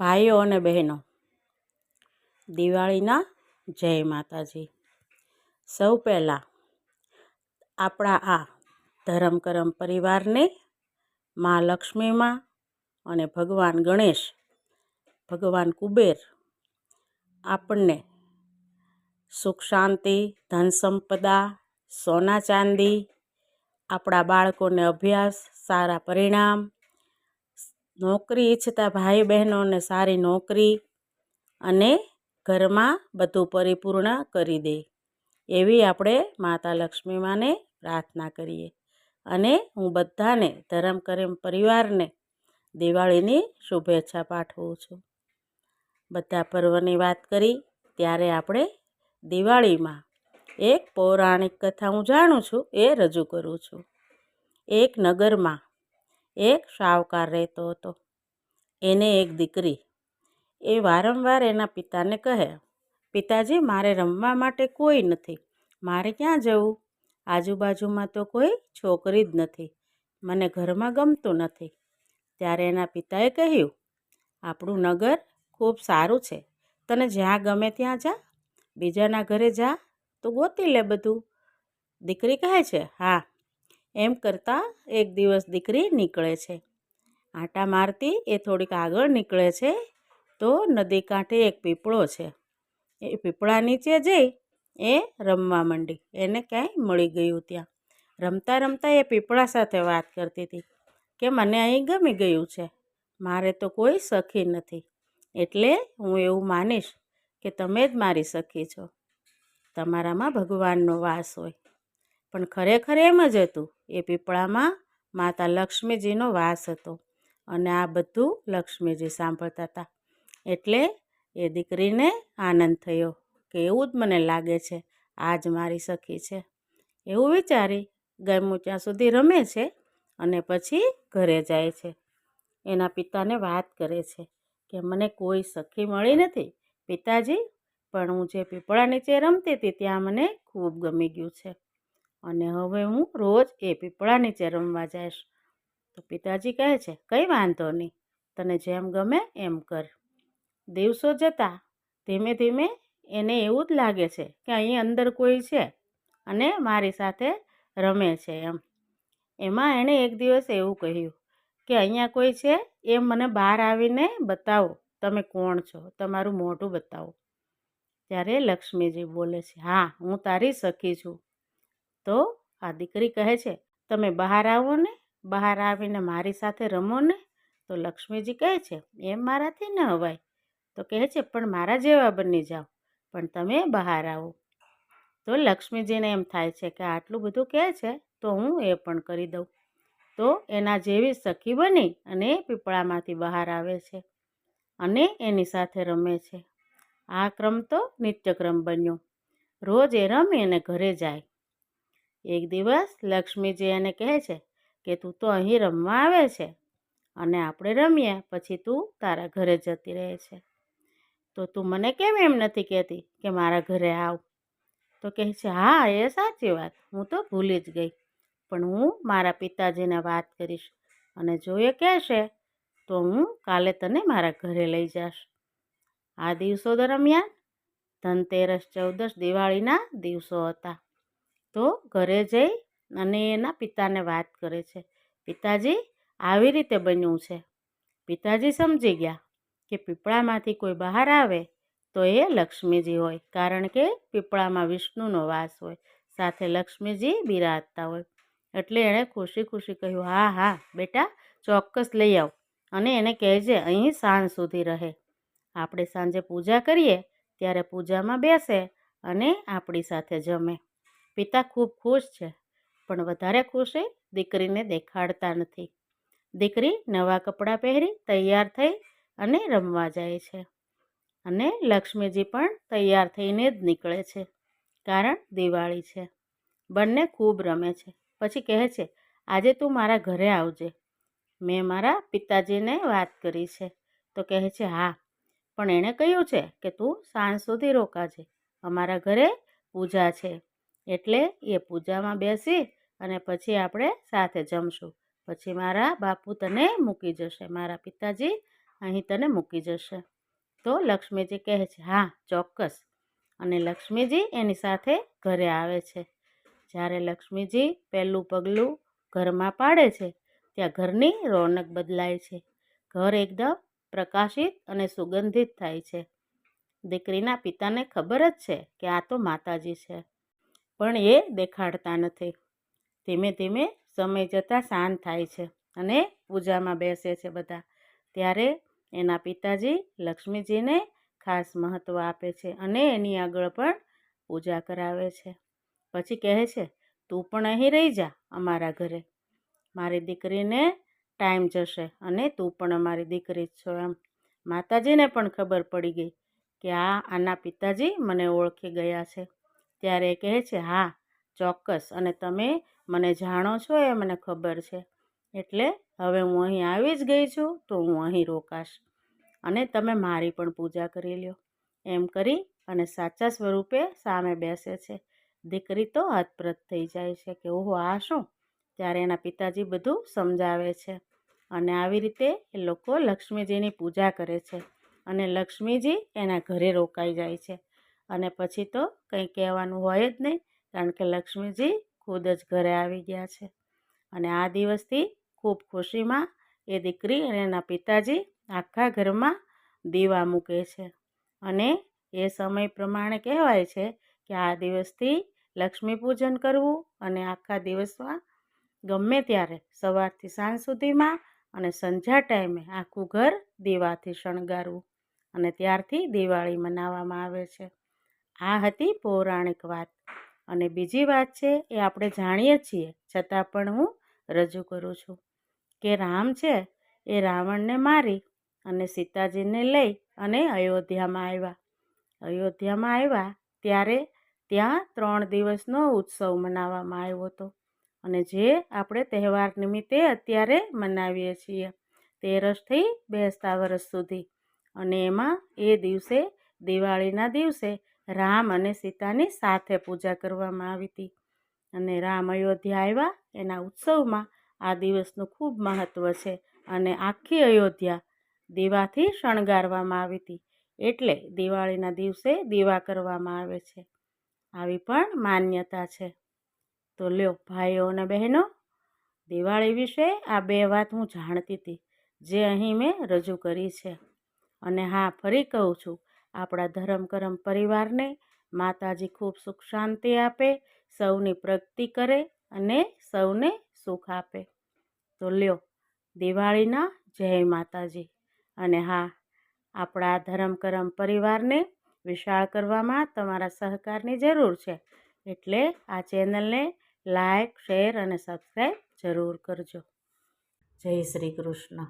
ભાઈઓ અને બહેનો. દિવાળીના જય માતાજી. સૌ પહેલાં આપણા આ ધરમ કરમ પરિવારને મા લક્ષ્મીમાં અને ભગવાન ગણેશ, ભગવાન કુબેર આપણને સુખ શાંતિ, ધન સંપદા, સોના ચાંદી, આપણા બાળકોને અભ્યાસ, સારા પરિણામ નોકરી ઈચ્છતા ભાઈ બહેનોને સારી નોકરી અને ઘરમાં બધું પરિપૂર્ણ કરી દે. એવી આપણે માતા લક્ષ્મી માને પ્રાર્થના કરીએ. અને હું બધાને ધરમ કરીમ પરિવારને દિવાળીની શુભેચ્છા પાઠવું છું. બધા પર્વની વાત કરી, ત્યારે આપણે દિવાળીમાં એક પૌરાણિક કથા હું જાણું છું, એ રજૂ કરું છું. એક નગરમાં એક શાહુકાર રહેતો હતો. એને એક દીકરી. એ વારંવાર એના પિતાને કહે, પિતાજી, મારે રમવા માટે કોઈ નથી. મારે ક્યાં જવું? આજુબાજુમાં તો કોઈ છોકરી જ નથી. મને ઘરમાં ગમતું નથી. ત્યારે એના પિતાએ કહ્યું, આપણું નગર ખૂબ સારું છે. તને જ્યાં ગમે ત્યાં જા. બીજાના ઘરે જા. તો ગોતી લે બધું. દીકરી કહે છે, હા એમ કરતાં એક દિવસ દીકરી નીકળે છે. આંટા મારતી એ થોડીક આગળ નીકળે છે તો નદી કાંઠે એક પીપળો છે. એ પીપળા નીચે જઈ એ રમવા માંડી. એને ક્યાંય મળી ગયું ત્યાં. રમતા રમતા એ પીપળા સાથે વાત કરતી હતી કે મને અહીં ગમી ગયું છે. મારે તો કોઈ સખી નથી. એટલે હું એવું માનીશ કે તમે જ મારી સખી છો. તમારામાં ભગવાનનો વાસ હોય. પણ ખરેખર એમ જ હતું. એ પીપળામાં માતા લક્ષ્મીજીનો વાસ હતો અને આ બધું લક્ષ્મીજી સાંભળતા હતા. એટલે એ દીકરીને આનંદ થયો કે એવું જ મને લાગે છે આ જ મારી સખી છે. એવું વિચારી ગમું ત્યાં સુધી રમે છે અને પછી ઘરે જાય છે. એના પિતાને વાત કરે છે કે મને કોઈ સખી મળી નથી, પિતાજી, પણ હું જે પીપળા નીચે રમતી હતી ત્યાં મને ખૂબ ગમી ગયું છે. અને હવે હું રોજ એ પીપળા નીચે રમવા જઈશ તો પિતાજી કહે છે, કંઈ વાંધો નહીં, તને જેમ ગમે એમ કર. દિવસો જતાં ધીમે ધીમે એને એવું જ લાગે છે કે અહીં અંદર કોઈ છે અને મારી સાથે રમે છે એમ. એમાં એણે એક દિવસ એવું કહ્યું કે, અહીંયા કોઈ છે? એ મને બહાર આવીને બતાવો, તમે કોણ છો? તમારું મોઢું બતાવો. ત્યારે લક્ષ્મીજી બોલે છે, હા, હું તારી સખી છું. તો આ દીકરી કહે છે, તમે બહાર આવો ને, બહાર આવીને મારી સાથે રમો ને. તો લક્ષ્મીજી કહે છે, એમ મારાથી ન અવાય. તો કહે છે, પણ મારા જેવા બની જાઓ, પણ તમે બહાર આવો. તો લક્ષ્મીજીને એમ થાય છે કે આટલું બધું કહે છે, તો હું એ પણ કરી દઉં. તો એના જેવી સખી બની અને પીપળામાંથી બહાર આવે છે અને એની સાથે રમે છે. આ ક્રમ તો નિત્યક્રમ બન્યો. રોજ એ રમી અને ઘરે જાય. એક દિવસ લક્ષ્મીજી એને કહે છે કે, તું તો અહીં રમવા આવે છે અને આપણે રમીએ, પછી તું તારા ઘરે જતી રહે છે. તો તું મને કેમ એમ નથી કહેતી કે મારા ઘરે આવ? તો કહે છે, હા, એ સાચી વાત. હું તો ભૂલી જ ગઈ. પણ હું મારા પિતાજીને વાત કરીશ અને જો એ કહેશે, તો હું કાલે તને મારા ઘરે લઈ જઈશ આ દિવસો દરમિયાન ધનતેરસ ચૌદસ દિવાળીના દિવસો હતા. તો ઘરે જઈ અને એના પિતાને વાત કરે છે. પિતાજી, આવી રીતે બન્યું છે. પિતાજી સમજી ગયા કે પીપળામાંથી કોઈ બહાર આવે તો એ લક્ષ્મીજી હોય, કારણ કે પીપળામાં વિષ્ણુનો વાસ હોય, સાથે લક્ષ્મીજી બિરાજતા હોય. એટલે એણે ખુશી ખુશી કહ્યું, હા હા, બેટા, ચોક્કસ લઈ આવ. અને એને કહેજે, અહીં સાંજ સુધી રહે. આપણે સાંજે પૂજા કરીએ, ત્યારે પૂજામાં બેસે અને આપણી સાથે જમે. પિતા ખૂબ ખુશ છે, પણ વધારે ખુશી દીકરીને દેખાડતા નથી. દીકરી નવા કપડાં પહેરી તૈયાર થઈ અને રમવા જાય છે અને લક્ષ્મીજી પણ તૈયાર થઈને જ નીકળે છે, કારણ દિવાળી છે. બંને ખૂબ રમે છે. પછી કહે છે, આજે તું મારા ઘરે આવજે. મેં મારા પિતાજીને વાત કરી છે. તો કહે છે, હા, પણ એણે કહ્યું છે કે તું સાંજ સુધી રોકાજે. અમારા ઘરે પૂજા છે. એટલે એ પૂજામાં બેસી અને પછી આપણે સાથે જમશું. પછી મારા બાપુ તને મૂકી જશે. મારા પિતાજી અહીં તને મૂકી જશે. તો લક્ષ્મીજી કહે છે, હા, ચોક્કસ. અને લક્ષ્મીજી એની સાથે ઘરે આવે છે. જ્યારે લક્ષ્મીજી પહેલું પગલું ઘરમાં પાડે છે, ત્યાં ઘરની રોનક બદલાય છે. ઘર એકદમ પ્રકાશિત અને સુગંધિત થાય છે. દીકરીના પિતાને ખબર જ છે કે આ તો માતાજી છે. પણ એ દેખાડતા નથી. ધીમે ધીમે સમય જતાં શાંત થાય છે અને પૂજામાં બેસે છે બધા. ત્યારે એના પિતાજી લક્ષ્મીજીને ખાસ મહત્ત્વ આપે છે અને એની આગળ પણ પૂજા કરાવે છે. પછી કહે છે, તું પણ અહીં રહી જા અમારા ઘરે. મારી દીકરીને ટાઈમ જશે અને તું પણ અમારી દીકરી જ છો એમ. માતાજીને પણ ખબર પડી ગઈ કે આ આના પિતાજી મને ઓળખી ગયા છે. ત્યારે કહે છે, હા, ચોક્કસ. અને તમે મને જાણો છો એ મને ખબર છે. એટલે હવે હું અહીં આવી જ ગઈ છું, તો હું અહીં રોકાશ. અને તમે મારી પણ પૂજા કરી લ્યો. એમ કરી અને સાચા સ્વરૂપે સામે બેસે છે. દીકરી તો હતપ્રત થઈ જાય છે કે, ઓહો, આ શું? ત્યારે એના પિતાજી બધું સમજાવે છે. અને આવી રીતે એ લોકો લક્ષ્મીજીની પૂજા કરે છે. અને લક્ષ્મીજી એના ઘરે રોકાઈ જાય છે. અને પછી તો કંઈ કહેવાનું હોય જ નહીં, કારણ કે લક્ષ્મીજી ખુદ જ ઘરે આવી ગયા છે. અને આ દિવસથી ખૂબ ખુશીમાં એ દીકરી અને એના પિતાજી આખા ઘરમાં દીવા મૂકે છે. અને એ સમય પ્રમાણે કહેવાય છે કે આ દિવસથી લક્ષ્મી પૂજન કરવું અને આખા દિવસમાં ગમે ત્યારે સવારથી સાંજ સુધીમાં અને સંધ્યા ટાઈમે આખું ઘર દીવાથી શણગારવું અને ત્યારથી દિવાળી મનાવવામાં આવે છે. આ હતી પૌરાણિક વાત. અને બીજી વાત છે એ આપણે જાણીએ છીએ, છતાં પણ હું રજૂ કરું છું કે રામ છે એ રાવણને મારી અને સીતાજીને લઈ અને અયોધ્યામાં આવ્યા. અયોધ્યામાં આવ્યા ત્યારે ત્યાં ત્રણ દિવસનો ઉત્સવ મનાવવામાં આવ્યો હતો અને જે આપણે તહેવાર નિમિત્તે અત્યારે મનાવીએ છીએ તેરસથી બેસતા વર્ષ સુધી. અને એમાં એ દિવસે, દિવાળીના દિવસે રામ અને સીતાની સાથે પૂજા કરવામાં આવી હતી. અને રામ અયોધ્યા આવ્યા. એના ઉત્સવમાં આ દિવસનું ખૂબ મહત્ત્વ છે અને આખી અયોધ્યા દીવાથી શણગારવામાં આવી હતી. એટલે દિવાળીના દિવસે દીવા કરવામાં આવે છે. આવી પણ માન્યતા છે. તો લ્યો, ભાઈઓ અને બહેનો, દિવાળી વિશે આ બે વાત હું જાણતી હતી, જે અહીં મેં રજૂ કરી છે. અને હા, ફરી કહું છું આપણા ધરમ કરમ પરિવારને માતાજી ખૂબ સુખ શાંતિ આપે, સૌની પ્રગતિ કરે અને સૌને સુખ આપે. તો લ્યો, દિવાળીના જય માતાજી. અને હા, આપણા ધરમ કરમ પરિવારને વિશાળ કરવામાં તમારા સહકારની જરૂર છે. એટલે આ ચેનલને લાઈક, શેર અને સબસ્ક્રાઈબ જરૂર કરજો. જય શ્રી કૃષ્ણ.